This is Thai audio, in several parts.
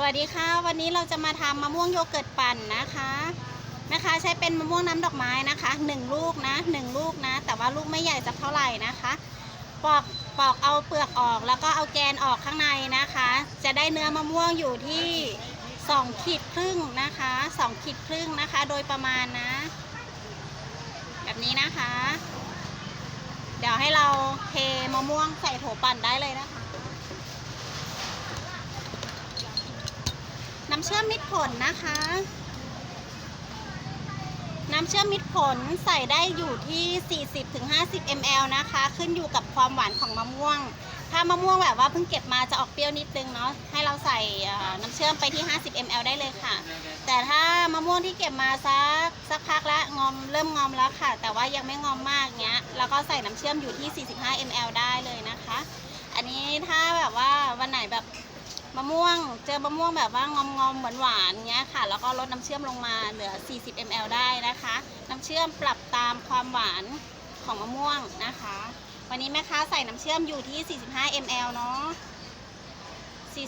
สวัสดีค่ะ วันนี้เราจะมาทำมะม่วงโยเกิร์ตปั่นนะคะนะคะ ใช้เป็นมะม่วงน้ำดอกไม้นะคะหนึ่งลูกนะหนึ่งลูกนะ แต่ว่าลูกไม่ใหญ่สักเท่าไหร่นะคะปอกปอกเอาเปลือกออกแล้วก็เอาแกนออกข้างในนะคะ จะได้เนื้อมะม่วงอยู่ที่ 2 ขีดครึ่งนะคะ2ขีดครึ่งนะคะ โดยประมาณนะ แบบนี้นะคะ เดี๋ยวให้เราเทมะม่วงใส่โถปั่นได้เลยนะคะ น้ำเชื่อมมิตรผลนะคะ น้ำเชื่อมมิตรผลใส่ได้อยู่ที่ 40-50 ml นะคะ ขึ้นอยู่กับความหวานของมะม่วง ถ้ามะม่วงแบบว่าเพิ่งเก็บมาจะออกเปรี้ยวนิดนึงเนาะ ให้เราใส่น้ำเชื่อมไปที่ 50 ml ได้เลยค่ะ แต่ถ้ามะม่วงที่เก็บมาสักสักพักแล้วงอมเริ่มงอมแล้วค่ะ แต่ว่ายังไม่งอมมากเงี้ย แล้วก็ใส่น้ำเชื่อมอยู่ที่ 45 ml ได้เลยนะคะ อันนี้ถ้าแบบว่าวันไหนแบบ มะม่วงเจอมะม่วงแบบว่างอมงอมหวานหวานๆเงี้ยค่ะ แล้วก็ลดน้ำเชื่อมลงมาเหลือ 40 ml ได้นะคะ น้ำเชื่อมปรับตามความหวานของมะม่วงนะคะ วันนี้แม่ค้าใส่น้ำเชื่อมอยู่ที่ 45 ml เนาะ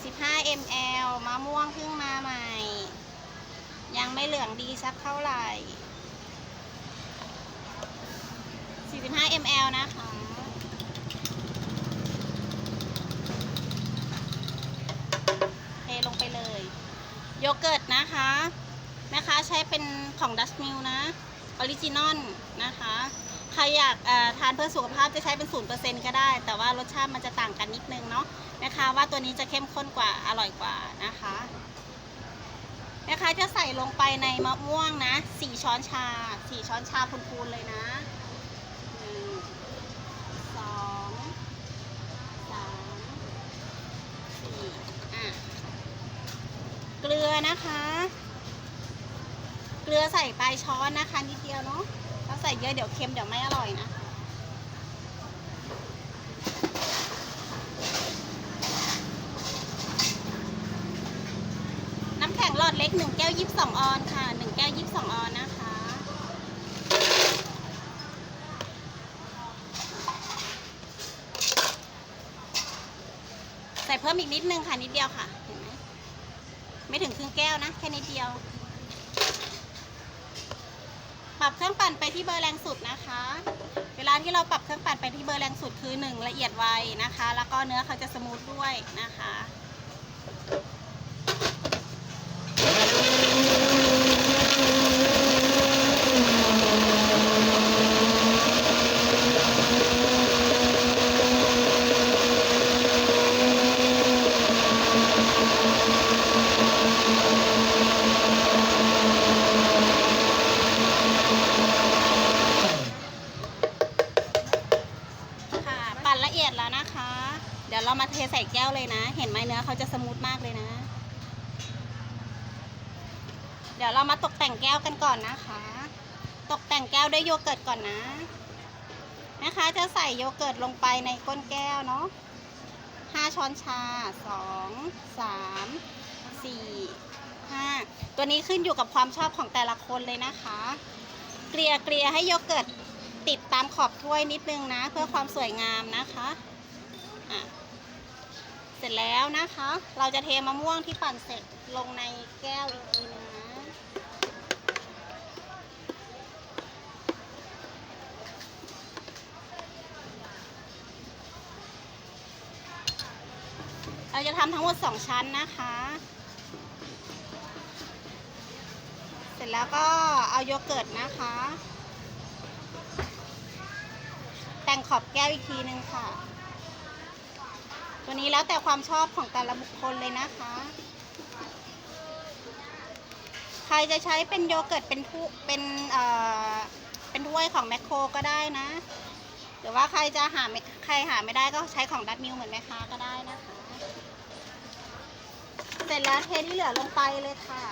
45 ml มะม่วงเพิ่งมาใหม่ ยังไม่เหลืองดีสักเท่าไหร่ 45 ml นะคะ เทลงไปเลย โยเกิร์ตนะคะแม่ค้าใช้เป็นของดัชมิลนะออริจินอลนะคะ ใครอยากทานเพื่อสุขภาพจะใช้เป็น0%ก็ได้ แต่ว่ารสชาติมันจะต่างกันนิดนึงเนาะแม่ค้าว่าตัวนี้จะเข้มข้นกว่าอร่อยกว่านะคะแม่ค้าจะใส่ลงไปในมะม่วงนะ4ช้อนชา4ช้อนชาพูนๆเลยนะ ลือนะคะ เกลือใส่ปลายช้อนนะคะ นิดเดียวเนาะถ้าใส่เยอะเดี๋ยวเค็มเดี๋ยวไม่อร่อยนะน้ำแข็งหลอดเล็ก1แก้ว22ออนค่ะ1แก้ว22ออนนะคะ ใส่เพิ่มอีกนิดนึงค่ะนิดเดียวค่ะเห็นไหม ไม่ถึงครึ่งแก้วนะ แค่นิดเดียว ปรับเครื่องปั่นไปที่เบอร์แรงสุดนะคะ เวลาที่เราปรับเครื่องปั่นไปที่เบอร์แรงสุดคือ 1 ละเอียดไวนะคะ แล้วก็เนื้อเขาจะสมูทด้วยนะคะค่ะ มาเทใส่แก้วเลยนะ เห็นไหมเนื้อเขาจะสมูทมากเลยนะ เดี๋ยวเรามาตกแต่งแก้วกันก่อนนะคะ ตกแต่งแก้วด้วยโยเกิร์ตก่อนนะ นะคะ จะใส่โยเกิร์ตลงไปในก้นแก้วเนาะห้าช้อนชาสองสามสี่ห้าตัวนี้ขึ้นอยู่กับความชอบของแต่ละคนเลยนะคะ เกลี่ยเกลี่ยให้โยเกิร์ตติดตามขอบถ้วยนิดนึงนะ เพื่อความสวยงามนะคะอะ เสร็จแล้วนะคะ เราจะเทมะม่วงที่ปั่นเสร็จลงในแก้วอีกทีนึงนะเราจะทำทั้งหมด 2 ชั้นนะคะ เสร็จแล้วก็เอาโยเกิร์ตนะคะ แต่งขอบแก้วอีกทีนึงค่ะ ตัวนี้แล้วแต่ความชอบของแต่ละบุคคลเลยนะคะ ใครจะใช้เป็นโยเกิร์ตเป็นทุเป็นเอ่อเป็นถ้วยของแมคโครก็ได้นะ หรือว่าใครจะหาไม่ใครหาไม่ได้ก็ใช้ของดัตมิลเหมือนแม่ค้าก็ได้นะคะ เสร็จแล้วเทที่เหลือลงไปเลยค่ะ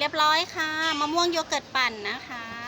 เรียบร้อยค่ะ มะม่วงโยเกิร์ตปั่นนะคะ